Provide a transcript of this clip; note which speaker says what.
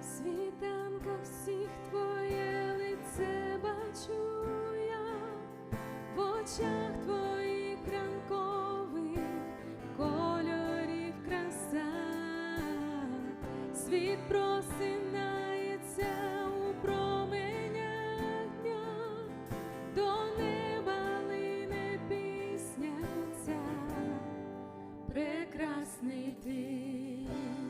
Speaker 1: В світанках всіх твоє лице бачу я, в очах твоїх ранкових кольорів краса, світ про прекрасний ти.